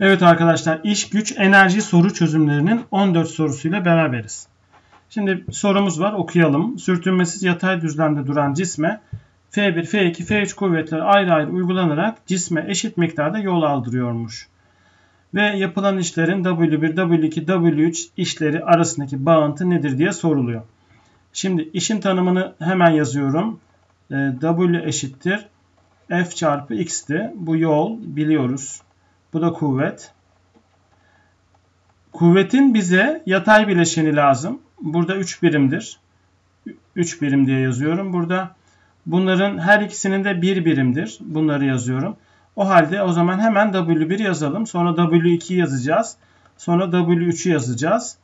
Evet arkadaşlar iş güç enerji soru çözümlerinin 14 sorusuyla beraberiz. Şimdi sorumuz var okuyalım. Sürtünmesiz yatay düzlemde duran cisme F1, F2, F3 kuvvetleri ayrı ayrı uygulanarak cisme eşit miktarda yol aldırıyormuş. Ve yapılan işlerin W1, W2, W3 işleri arasındaki bağıntı nedir diye soruluyor. Şimdi işin tanımını hemen yazıyorum. Ee, w eşittir F çarpı X'ti. Bu yol biliyoruz. Bu da kuvvet. Kuvvetin bize yatay bileşeni lazım. Burada 3 birimdir. 3 birim diye yazıyorum. Burada bunların her ikisinin de 1 birimdir. Bunları yazıyorum. O halde o zaman hemen W1 yazalım. Sonra W2 yazacağız. Sonra W3'ü yazacağız.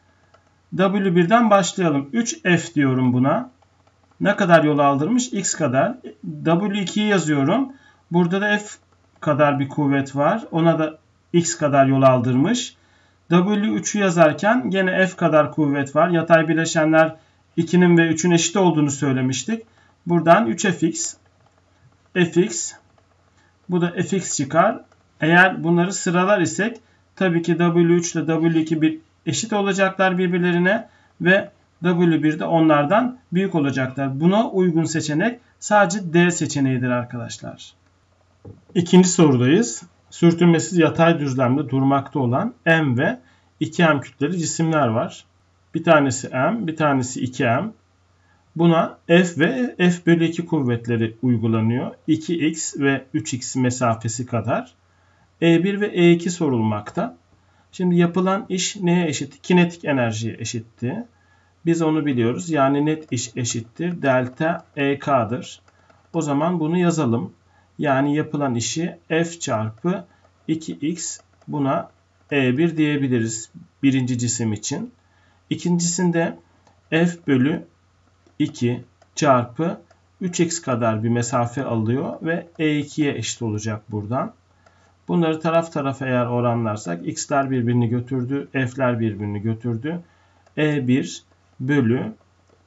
W1'den başlayalım. 3F diyorum buna. Ne kadar yol aldırmış? X kadar. W2'yi yazıyorum. Burada da F kadar bir kuvvet var. Ona da X kadar yol aldırmış. W3'ü yazarken gene F kadar kuvvet var. Yatay bileşenler 2'nin ve 3'ün eşit olduğunu söylemiştik. Buradan 3fx, fx, bu da fx çıkar. Eğer bunları sıralar isek tabii ki W3 ile W2 bir eşit olacaklar birbirlerine ve W1 de onlardan büyük olacaklar. Buna uygun seçenek sadece D seçeneğidir arkadaşlar. İkinci sorudayız. Sürtünmesiz yatay düzlemde durmakta olan M ve 2M kütleli cisimler var. Bir tanesi M, bir tanesi 2M. Buna F ve F bölü 2 kuvvetleri uygulanıyor. 2x ve 3x mesafesi kadar. E1 ve E2 sorulmakta. Şimdi yapılan iş neye eşit? Kinetik enerjiye eşitti. Biz onu biliyoruz. Yani net iş eşittir. Delta EK'dır. O zaman bunu yazalım. Yani yapılan işi F çarpı 2x buna E1 diyebiliriz. Birinci cisim için. İkincisinde F bölü 2 çarpı 3x kadar bir mesafe alıyor ve E2'ye eşit olacak buradan. Bunları taraf tarafa eğer oranlarsak x'ler birbirini götürdü, f'ler birbirini götürdü. E1 bölü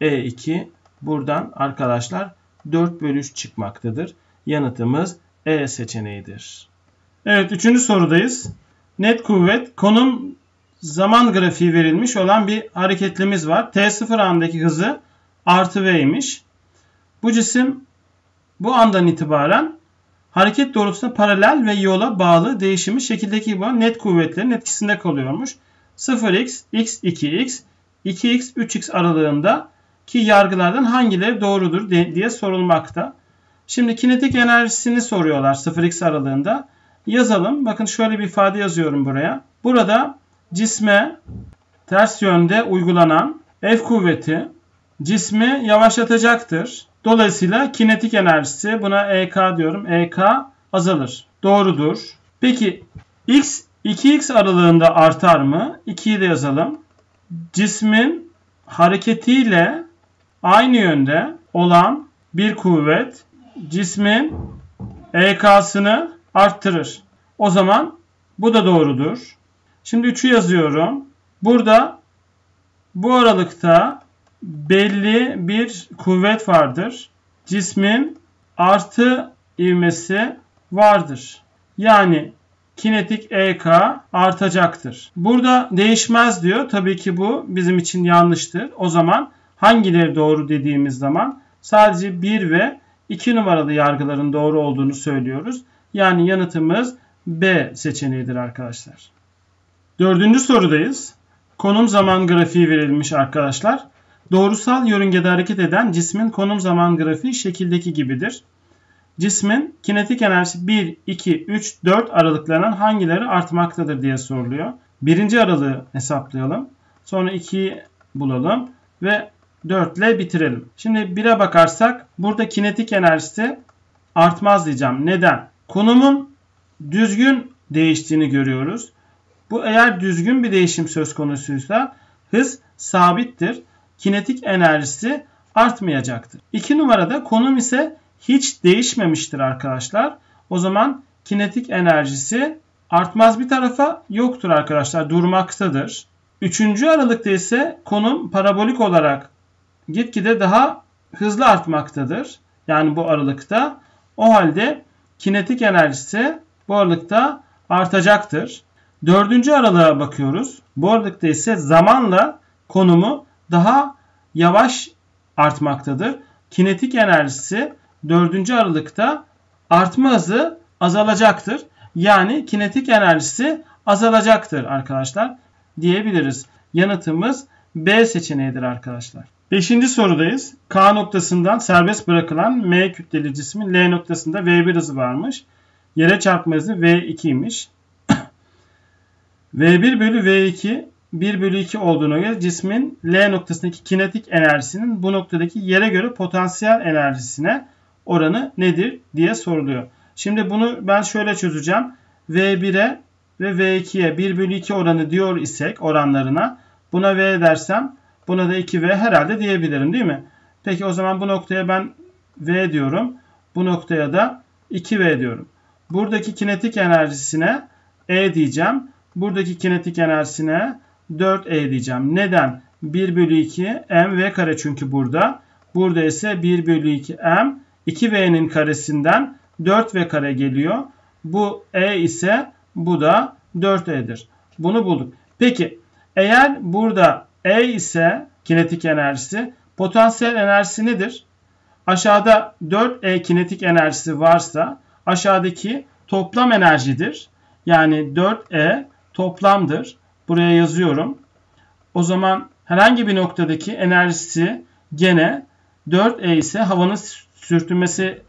E2 buradan arkadaşlar 4 bölü 3 çıkmaktadır. Yanıtımız E seçeneğidir. Evet üçüncü sorudayız. Net kuvvet konum zaman grafiği verilmiş olan bir hareketlimiz var. T0 andaki hızı artı V'ymiş. Bu cisim bu andan itibaren hareket doğrultusunda paralel ve yola bağlı değişimi şekildeki gibi net kuvvetlerin etkisinde kalıyormuş. 0x, x, 2x, 2x, 3x aralığında ki yargılardan hangileri doğrudur diye sorulmakta. Şimdi kinetik enerjisini soruyorlar 0x aralığında. Yazalım. Bakın şöyle bir ifade yazıyorum buraya. Burada cisme ters yönde uygulanan F kuvveti cismi yavaşlatacaktır. Dolayısıyla kinetik enerjisi buna EK diyorum. EK azalır. Doğrudur. Peki x 2x aralığında artar mı? 2'yi de yazalım. Cismin hareketiyle aynı yönde olan bir kuvvet cismin EK'sını arttırır. O zaman bu da doğrudur. Şimdi 3'ü yazıyorum. Burada bu aralıkta belli bir kuvvet vardır. Cismin artı ivmesi vardır. Yani kinetik EK artacaktır. Burada değişmez diyor. Tabii ki bu bizim için yanlıştır. O zaman hangileri doğru dediğimiz zaman sadece 1 ve 2 numaralı yargıların doğru olduğunu söylüyoruz. Yani yanıtımız B seçeneğidir arkadaşlar. Dördüncü sorudayız. Konum zaman grafiği verilmiş arkadaşlar. Doğrusal yörüngede hareket eden cismin konum zaman grafiği şekildeki gibidir. Cismin kinetik enerjisi 1, 2, 3, 4 aralıklarının hangileri artmaktadır diye soruluyor. Birinci aralığı hesaplayalım. Sonra 2'yi bulalım ve 4 ile bitirelim. Şimdi 1'e bakarsak burada kinetik enerjisi artmaz diyeceğim. Neden? Konumun düzgün değiştiğini görüyoruz. Bu eğer düzgün bir değişim söz konusuysa hız sabittir. Kinetik enerjisi artmayacaktır. 2 numarada konum ise hiç değişmemiştir arkadaşlar. O zaman kinetik enerjisi artmaz bir tarafa yoktur arkadaşlar. Durmaktadır. Üçüncü aralıkta ise konum parabolik olarak gitgide daha hızlı artmaktadır. Yani bu aralıkta. O halde kinetik enerjisi bu aralıkta artacaktır. Dördüncü aralığa bakıyoruz. Bu aralıkta ise zamanla konumu daha yavaş artmaktadır. Kinetik enerjisi dördüncü aralıkta artma hızı azalacaktır. Yani kinetik enerjisi azalacaktır arkadaşlar diyebiliriz. Yanıtımız B seçeneğidir arkadaşlar. Beşinci sorudayız. K noktasından serbest bırakılan M kütleli cismin L noktasında V1 hızı varmış. Yere çarpma hızı V2'ymiş. V1 bölü V2 1 bölü 2 olduğuna göre cismin L noktasındaki kinetik enerjisinin bu noktadaki yere göre potansiyel enerjisine oranı nedir diye soruluyor. Şimdi bunu ben şöyle çözeceğim. V1'e ve V2'ye 1 bölü 2 oranı diyor isek oranlarına buna V dersem buna da 2V herhalde diyebilirim değil mi? Peki o zaman bu noktaya ben V diyorum. Bu noktaya da 2V diyorum. Buradaki kinetik enerjisine E diyeceğim. Buradaki kinetik enerjisine 4E diyeceğim. Neden? 1 bölü 2 mv kare çünkü burada. Burada ise 1 bölü 2 m 2v'nin karesinden 4v kare geliyor. Bu e ise bu da 4e'dir. Bunu bulduk. Peki eğer burada e ise kinetik enerjisi potansiyel enerjisi nedir? Aşağıda 4e kinetik enerjisi varsa aşağıdaki toplam enerjidir. Yani 4e toplamdır. Buraya yazıyorum. O zaman herhangi bir noktadaki enerjisi gene 4E ise havanın sürtünmesi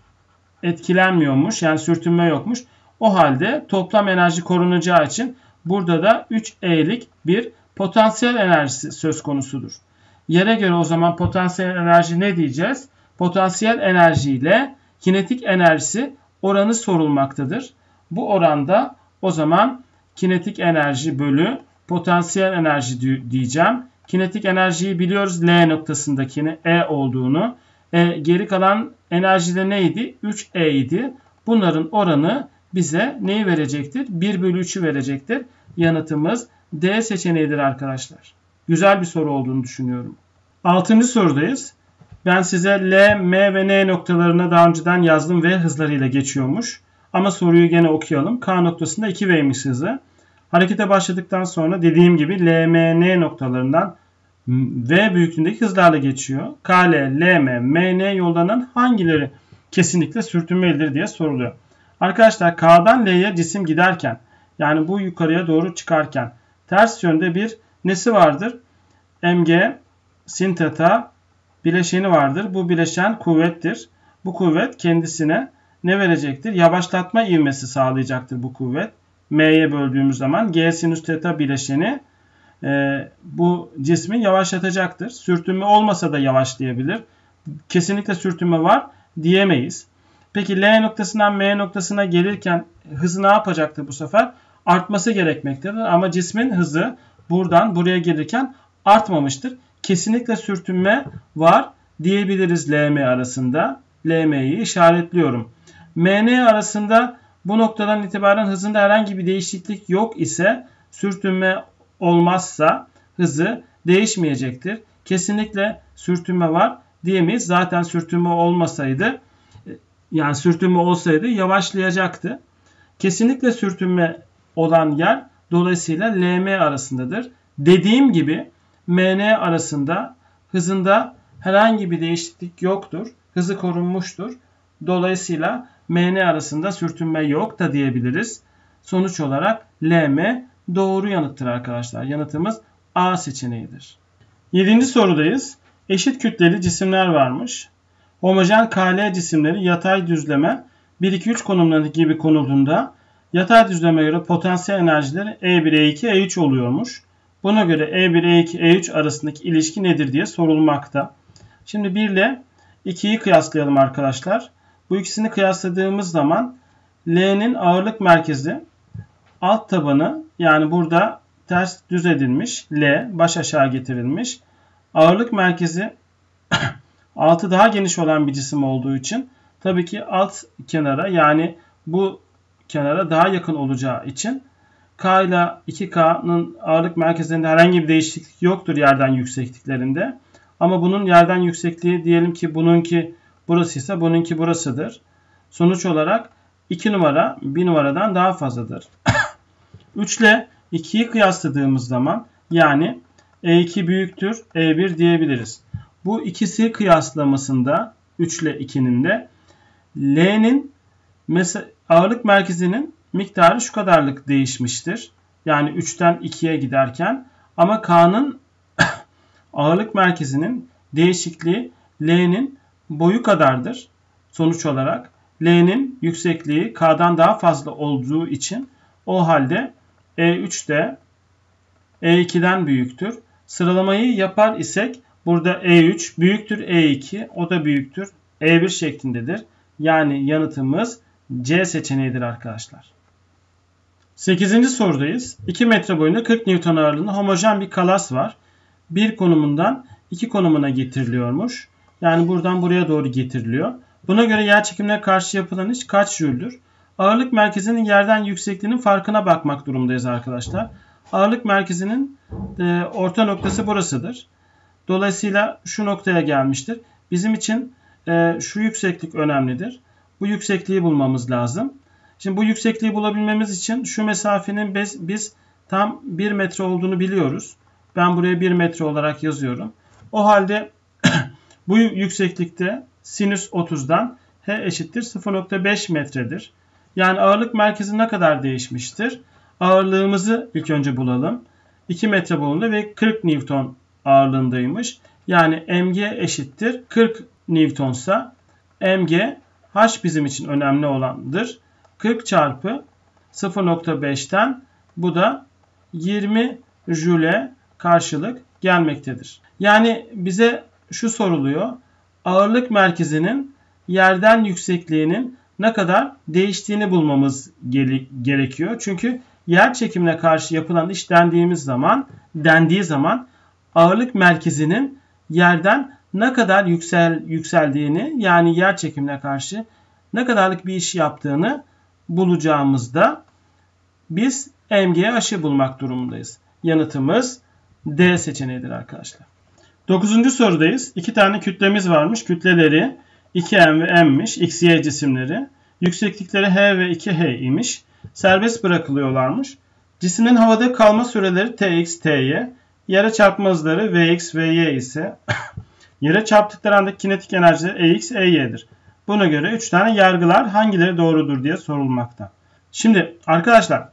etkilenmiyormuş. Yani sürtünme yokmuş. O halde toplam enerji korunacağı için burada da 3E'lik bir potansiyel enerjisi söz konusudur. Yere göre o zaman potansiyel enerji ne diyeceğiz? Potansiyel enerji ile kinetik enerjisi oranı sorulmaktadır. Bu oranda o zaman kinetik enerji bölü potansiyel enerji diyeceğim. Kinetik enerjiyi biliyoruz L noktasındakini E olduğunu. E, geri kalan enerjide neydi? 3E idi. Bunların oranı bize neyi verecektir? 1 bölü 3'ü verecektir. Yanıtımız D seçeneğidir arkadaşlar. Güzel bir soru olduğunu düşünüyorum. Altıncı sorudayız. Ben size L, M ve N noktalarına daha önceden yazdım V hızlarıyla geçiyormuş. Ama soruyu gene okuyalım. K noktasında 2V'miş hızı. Harekete başladıktan sonra dediğim gibi LMN noktalarından V büyüklüğündeki hızlarla geçiyor. KL, LM, MN yollarının hangileri kesinlikle sürtünmelidir diye soruluyor. Arkadaşlar K'dan L'ye cisim giderken yani bu yukarıya doğru çıkarken ters yönde bir nesi vardır? Mg sin theta bileşeni vardır. Bu bileşen kuvvettir. Bu kuvvet kendisine ne verecektir? Yavaşlatma ivmesi sağlayacaktır bu kuvvet. M'ye böldüğümüz zaman G sinüs theta bileşeni e, bu cismi yavaşlatacaktır. Sürtünme olmasa da yavaşlayabilir. Kesinlikle sürtünme var diyemeyiz. Peki L noktasından M noktasına gelirken hızı ne yapacaktır bu sefer? Artması gerekmektedir. Ama cismin hızı buradan buraya gelirken artmamıştır. Kesinlikle sürtünme var diyebiliriz LM arasında. LM'yi işaretliyorum. MN arasında bu noktadan itibaren hızında herhangi bir değişiklik yok ise sürtünme olmazsa hızı değişmeyecektir. Kesinlikle sürtünme var diyemeyiz. Zaten sürtünme olmasaydı yani sürtünme olsaydı yavaşlayacaktı. Kesinlikle sürtünme olan yer dolayısıyla LM arasındadır. Dediğim gibi MN arasında hızında herhangi bir değişiklik yoktur. Hızı korunmuştur. Dolayısıyla MN arasında sürtünme yok da diyebiliriz. Sonuç olarak LM doğru yanıttır arkadaşlar. Yanıtımız A seçeneğidir. 7. sorudayız. Eşit kütleli cisimler varmış. Homojen KL cisimleri yatay düzleme 1-2-3 konumlarındaki gibi konulduğunda yatay düzleme göre potansiyel enerjileri E1, E2, E3 oluyormuş. Buna göre E1, E2, E3 arasındaki ilişki nedir diye sorulmakta. Şimdi 1 ile 2'yi kıyaslayalım arkadaşlar. Bu ikisini kıyasladığımız zaman L'nin ağırlık merkezi alt tabanı yani burada ters düz edilmiş L baş aşağı getirilmiş. Ağırlık merkezi altı daha geniş olan bir cisim olduğu için tabii ki alt kenara yani bu kenara daha yakın olacağı için K ile 2K'nın ağırlık merkezlerinde herhangi bir değişiklik yoktur yerden yüksekliklerinde. Ama bunun yerden yüksekliği diyelim ki bununki burası ise bununki burasıdır. Sonuç olarak 2 numara 1 numaradan daha fazladır. 3 ile 2'yi kıyasladığımız zaman yani E2 büyüktür E1 diyebiliriz. Bu ikisi kıyaslamasında 3 ile 2'nin de L'nin ağırlık merkezinin miktarı şu kadarlık değişmiştir. Yani 3'ten 2'ye giderken ama K'nın ağırlık merkezinin değişikliği L'nin boyu kadardır. Sonuç olarak L'nin yüksekliği K'dan daha fazla olduğu için o halde E3 de E2'den büyüktür. Sıralamayı yapar isek burada E3 büyüktür E2 o da büyüktür E1 şeklindedir. Yani yanıtımız C seçeneğidir arkadaşlar. 8. sorudayız. 2 metre boyunda 40 Newton ağırlığında homojen bir kalas var. Bir konumundan iki konumuna getiriliyormuş. Yani buradan buraya doğru getiriliyor. Buna göre yer çekimine karşı yapılan iş kaç jüldür? Ağırlık merkezinin yerden yüksekliğinin farkına bakmak durumdayız arkadaşlar. Ağırlık merkezinin e, orta noktası burasıdır. Dolayısıyla şu noktaya gelmiştir. Bizim için e, şu yükseklik önemlidir. Bu yüksekliği bulmamız lazım. Şimdi bu yüksekliği bulabilmemiz için şu mesafenin biz, biz tam 1 metre olduğunu biliyoruz. Ben buraya 1 metre olarak yazıyorum. O halde bu yükseklikte sinüs 30'dan h eşittir 0.5 metredir. Yani ağırlık merkezi ne kadar değişmiştir? Ağırlığımızı ilk önce bulalım. 2 metre boyunda ve 40 Newton ağırlığındaymış. Yani mg eşittir 40 Newtonsa mg h bizim için önemli olandır. 40 çarpı 0.5'ten bu da 20 jüle karşılık gelmektedir. Yani bize şu soruluyor. Ağırlık merkezinin yerden yüksekliğinin ne kadar değiştiğini bulmamız gerekiyor. Çünkü yer çekimine karşı yapılan iş dendiğimiz zaman, dendiği zaman ağırlık merkezinin yerden ne kadar yüksel yükseldiğini yani yer çekimine karşı ne kadarlık bir iş yaptığını bulacağımızda biz MG aşı bulmak durumundayız. Yanıtımız D seçeneğidir arkadaşlar. Dokuzuncu sorudayız. İki tane kütlemiz varmış. Kütleleri 2M ve M'miş. X, Y cisimleri. Yükseklikleri H ve 2H imiş. Serbest bırakılıyorlarmış. Cismin havada kalma süreleri Tx, Ty. Yere çarpma hızları Vx, Vy ise yere çarptıkları andaki kinetik enerjileri Ex, Ey'dir. Buna göre 3 tane yargılar hangileri doğrudur diye sorulmakta. Şimdi arkadaşlar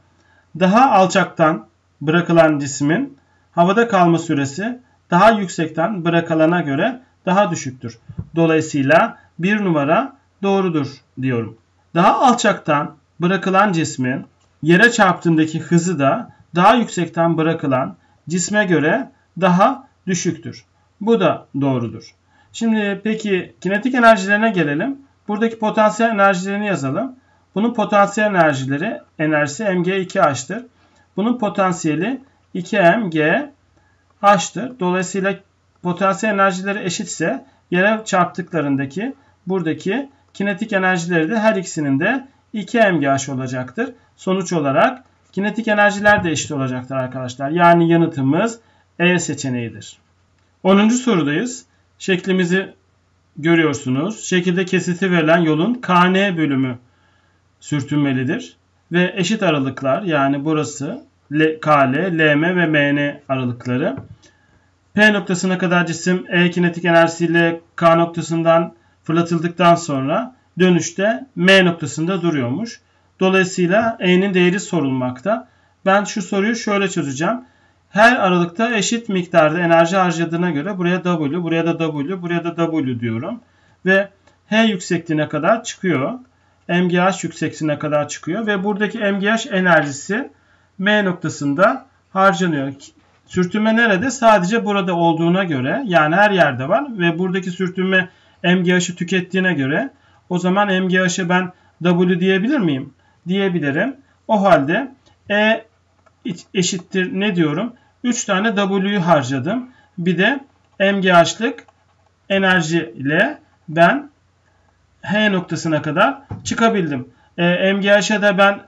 daha alçaktan bırakılan cismin havada kalma süresi daha yüksekten bırakılana göre daha düşüktür. Dolayısıyla bir numara doğrudur diyorum. Daha alçaktan bırakılan cismin yere çarptığındaki hızı da daha yüksekten bırakılan cisme göre daha düşüktür. Bu da doğrudur. Şimdi peki kinetik enerjilerine gelelim. Buradaki potansiyel enerjilerini yazalım. Bunun potansiyel enerjileri enerjisi mg2h'tır. Bunun potansiyeli 2mg h'tır. Dolayısıyla potansiyel enerjileri eşitse yere çarptıklarındaki buradaki kinetik enerjileri de her ikisinin de 2 mgh olacaktır. Sonuç olarak kinetik enerjiler de eşit olacaktır arkadaşlar. Yani yanıtımız E seçeneğidir. 10. sorudayız. Şeklimizi görüyorsunuz. Şekilde kesiti verilen yolun KN bölümü sürtünmelidir. Ve eşit aralıklar yani burası KL, LM ve MN aralıkları. P noktasına kadar cisim E kinetik enerjisiyle K noktasından fırlatıldıktan sonra dönüşte M noktasında duruyormuş. Dolayısıyla E'nin değeri sorulmakta. Ben şu soruyu şöyle çözeceğim. Her aralıkta eşit miktarda enerji harcadığına göre buraya W, buraya da W, buraya da W diyorum. Ve H yüksekliğine kadar çıkıyor. MGH yüksekliğine kadar çıkıyor. Ve buradaki MGH enerjisi M noktasında harcanıyor. Sürtünme nerede? Sadece burada olduğuna göre yani her yerde var ve buradaki sürtünme MGH'ı tükettiğine göre o zaman MGH'e ben W diyebilir miyim? Diyebilirim. O halde E eşittir ne diyorum? 3 tane W'yu harcadım. Bir de MGH'lık enerji ile ben H noktasına kadar çıkabildim. E, MGH'e de ben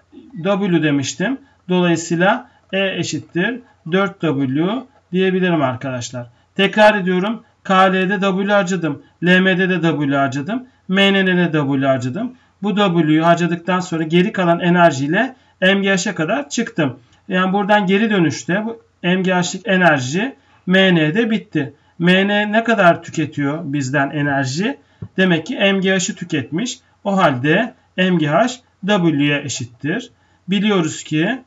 W demiştim. Dolayısıyla E eşittir 4W diyebilirim arkadaşlar. Tekrar ediyorum. KL'de W harcadım. LM'de de W harcadım. MN'de de W harcadım. Bu W'yu harcadıktan sonra geri kalan enerjiyle MGH'e kadar çıktım. Yani buradan geri dönüşte bu MGH'lik enerji MN'de bitti. MN ne kadar tüketiyor bizden enerji? Demek ki MGH'ı tüketmiş. O halde MGH W'ye eşittir. Biliyoruz ki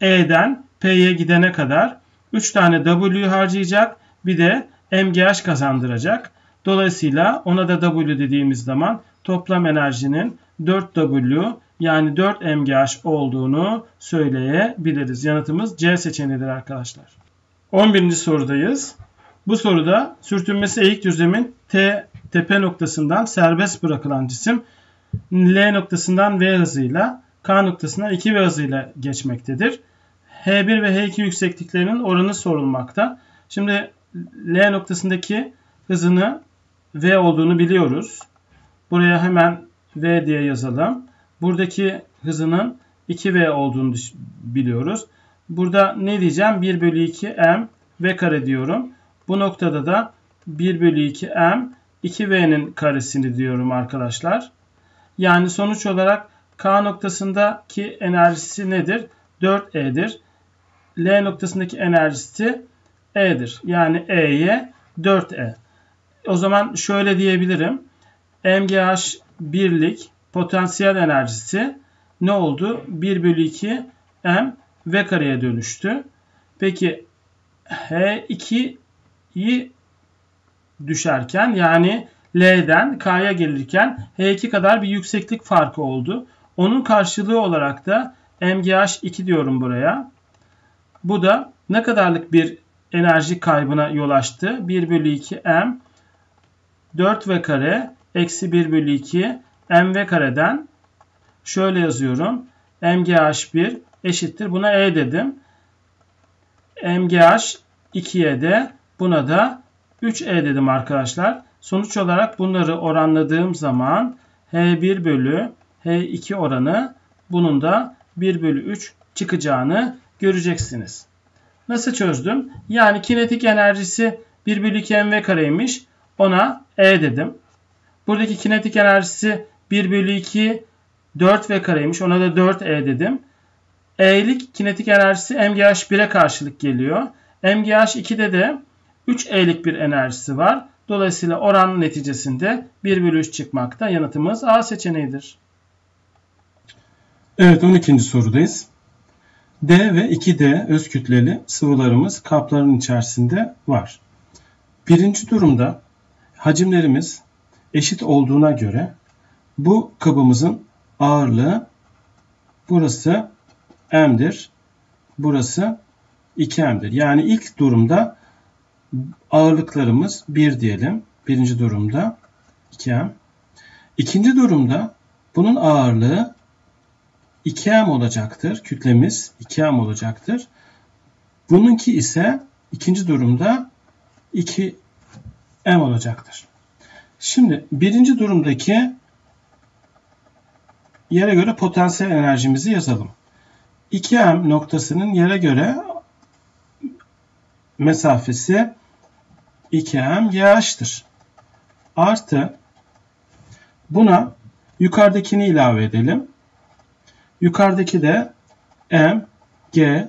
E'den P'ye gidene kadar 3 tane W harcayacak. Bir de MGH kazandıracak. Dolayısıyla ona da W dediğimiz zaman toplam enerjinin 4W yani 4 MGH olduğunu söyleyebiliriz. Yanıtımız C seçeneğidir arkadaşlar. 11. sorudayız. Bu soruda sürtünmesi eğik düzlemin T tepe noktasından serbest bırakılan cisim L noktasından V hızıyla K noktasından 2V hızıyla geçmektedir. H1 ve H2 yüksekliklerinin oranı sorulmakta. Şimdi L noktasındaki hızını V olduğunu biliyoruz. Buraya hemen V diye yazalım. Buradaki hızının 2V olduğunu biliyoruz. Burada ne diyeceğim? 1 bölü 2 M V kare diyorum. Bu noktada da 1 bölü 2 M 2V'nin karesini diyorum arkadaşlar. Yani sonuç olarak K noktasındaki enerjisi nedir? 4E'dir. L noktasındaki enerjisi E'dir. Yani E'ye 4E. O zaman şöyle diyebilirim. MGH birlik potansiyel enerjisi ne oldu? 1 bölü 2 M V kareye dönüştü. Peki H2'yi düşerken yani L'den K'ya gelirken H2 kadar bir yükseklik farkı oldu. Onun karşılığı olarak da MGH2 diyorum buraya. Bu da ne kadarlık bir enerji kaybına yol açtı? 1 bölü 2 M 4V kare eksi 1 bölü 2 MV kareden şöyle yazıyorum. MGH1 eşittir. Buna E dedim. MGH 2'ye de buna da 3E dedim arkadaşlar. Sonuç olarak bunları oranladığım zaman H1 bölü H2 oranı bunun da 1 bölü 3 çıkacağını göreceksiniz. Nasıl çözdüm? Yani kinetik enerjisi 1 bölü 2 mv kareymiş. Ona E dedim. Buradaki kinetik enerjisi 1 bölü 2 4v kareymiş. Ona da 4E dedim. E'lik kinetik enerjisi MGH1'e karşılık geliyor. MGH2'de de 3E'lik bir enerjisi var. Dolayısıyla oran neticesinde 1 bölü 3 çıkmakta. Yanıtımız A seçeneğidir. Evet 12. sorudayız. D ve 2D öz kütleli sıvılarımız kapların içerisinde var. Birinci durumda hacimlerimiz eşit olduğuna göre bu kabımızın ağırlığı burası M'dir. Burası 2M'dir. Yani ilk durumda ağırlıklarımız 1 diyelim. Birinci durumda 2M. İkinci durumda bunun ağırlığı 2M olacaktır. Kütlemiz 2M olacaktır. Bununki ise ikinci durumda 2M olacaktır. Şimdi birinci durumdaki yere göre potansiyel enerjimizi yazalım. 2M noktasının yere göre mesafesi 2M YH'tır. Artı buna yukarıdakini ilave edelim. Yukarıdaki de M G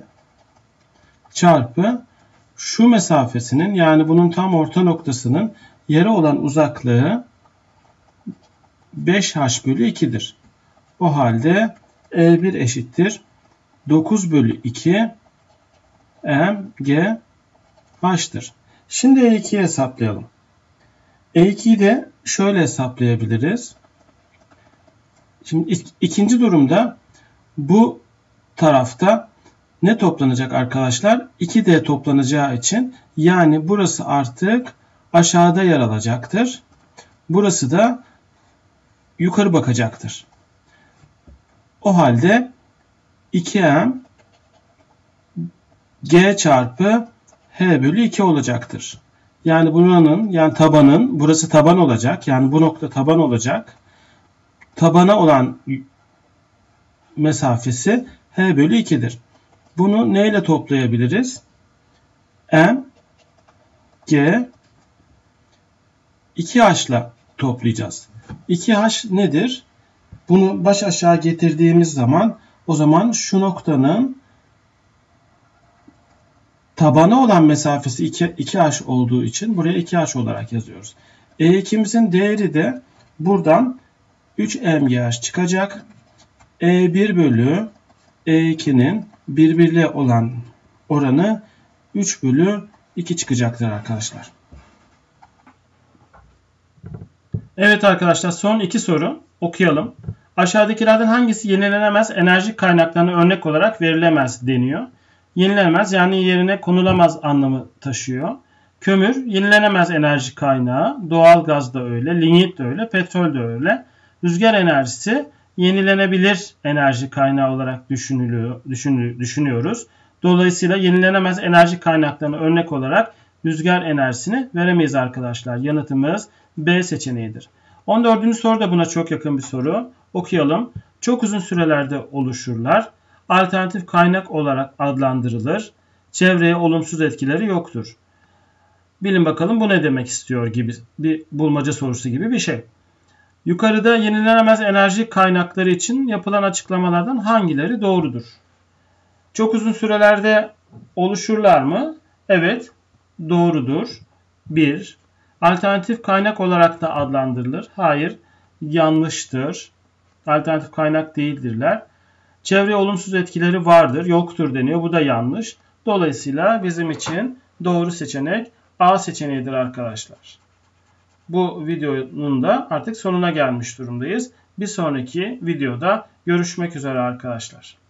çarpı şu mesafesinin yani bunun tam orta noktasının yere olan uzaklığı 5h bölü 2'dir. O halde E1 eşittir 9 bölü 2 M G H'tır. Şimdi E2'yi hesaplayalım. E2'yi de şöyle hesaplayabiliriz. Şimdi ikinci durumda bu tarafta ne toplanacak arkadaşlar? 2D toplanacağı için yani burası artık aşağıda yer alacaktır. Burası da yukarı bakacaktır. O halde 2m g çarpı h bölü 2 olacaktır. Yani buranın yani tabanın burası taban olacak. Yani bu nokta taban olacak. Tabana olan mesafesi h bölü 2'dir. Bunu neyle toplayabiliriz? M G 2H ile toplayacağız. 2H nedir? Bunu baş aşağı getirdiğimiz zaman o zaman şu noktanın tabana olan mesafesi 2, 2h olduğu için buraya 2h olarak yazıyoruz. E2'mizin değeri de buradan 3 mgh çıkacak. E1 bölü E2'nin birbirli olan oranı 3 bölü 2 çıkacaktır arkadaşlar. Evet arkadaşlar son iki soru okuyalım. Aşağıdakilerden hangisi yenilenemez enerji kaynaklarına örnek olarak verilemez deniyor. Yenilenemez yani yerine konulamaz anlamı taşıyor. Kömür yenilenemez enerji kaynağı. Doğal gaz da öyle, linyit de öyle, petrol de öyle. Rüzgar enerjisi yenilenebilir enerji kaynağı olarak düşünülüyor, düşünüyoruz. Dolayısıyla yenilenemez enerji kaynaklarına örnek olarak rüzgar enerjisini veremeyiz arkadaşlar. Yanıtımız B seçeneğidir. 14. soru da buna çok yakın bir soru. Okuyalım. Çok uzun sürelerde oluşurlar. Alternatif kaynak olarak adlandırılır. Çevreye olumsuz etkileri yoktur. Bilin bakalım bu ne demek istiyor gibi bir bulmaca sorusu gibi bir şey. Yukarıda yenilenemez enerji kaynakları için yapılan açıklamalardan hangileri doğrudur? Çok uzun sürelerde oluşurlar mı? Evet, doğrudur. 1. Alternatif kaynak olarak da adlandırılır. Hayır, yanlıştır. Alternatif kaynak değildirler. Çevre olumsuz etkileri vardır, yoktur deniyor. Bu da yanlış. Dolayısıyla bizim için doğru seçenek A seçeneğidir arkadaşlar. Bu videonun da artık sonuna gelmiş durumdayız. Bir sonraki videoda görüşmek üzere arkadaşlar.